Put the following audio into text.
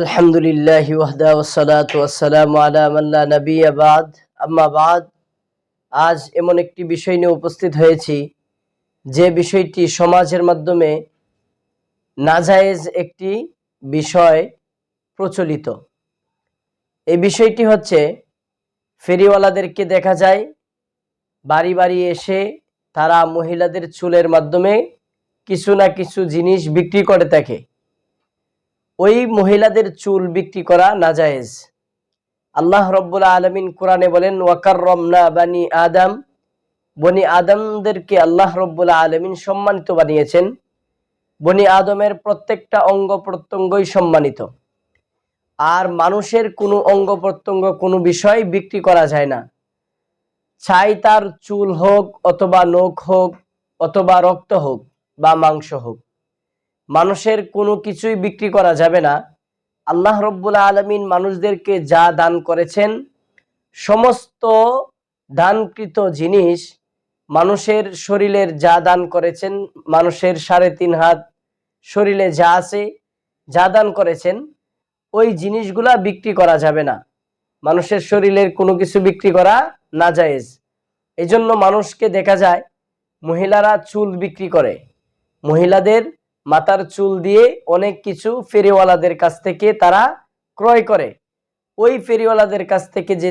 আলহামদুলিল্লাহ ওয়াহদা ওসালাত ওয়াসালাম আলামাল্লা নবী আবাদ আম্মাবাদ আজ এমন একটি বিষয় নিয়ে উপস্থিত হয়েছি, যে বিষয়টি সমাজের মাধ্যমে নাজায়েজ একটি বিষয় প্রচলিত। এই বিষয়টি হচ্ছে, ফেরিওয়ালাদেরকে দেখা যায়, বাড়ি বাড়ি এসে তারা মহিলাদের চুলের মাধ্যমে কিছু না কিছু জিনিস বিক্রি করে থাকে। ওই মহিলাদের চুল বিক্রি করা নাজায়েজ। আল্লাহ রব্বুল আলমিন কোরআনে বলেন ওয়াকার রমনা বানি আদম। বনি আদমদেরকে আল্লাহ রব্বুল আলমিন সম্মানিত বানিয়েছেন। বনি আদমের প্রত্যেকটা অঙ্গ প্রত্যঙ্গই সম্মানিত। আর মানুষের কোনো অঙ্গ প্রত্যঙ্গ, কোনো বিষয় বিক্রি করা যায় না। চাই তার চুল হোক, অথবা নখ হোক, অথবা রক্ত হোক বা মাংস হোক। মানুষের কোনো কিছুই বিক্রি করা যাবে না। আল্লাহ রব্বুল আলমিন মানুষদেরকে যা দান করেছেন, সমস্ত দানকৃত জিনিস মানুষের শরীরের যা দান করেছেন, মানুষের সাড়ে তিন হাত শরীরে যা আছে, যা দান করেছেন, ওই জিনিসগুলা বিক্রি করা যাবে না। মানুষের শরীরের কোনো কিছু বিক্রি করা না জায়েজ এই জন্য মানুষকে দেখা যায়, মহিলারা চুল বিক্রি করে। মহিলাদের মাথার চুল দিয়ে অনেক কিছু ফেরিওয়ালাদের কাছ থেকে তারা ক্রয় করে। ওই ফেরিওয়ালাদের কাছ থেকে যে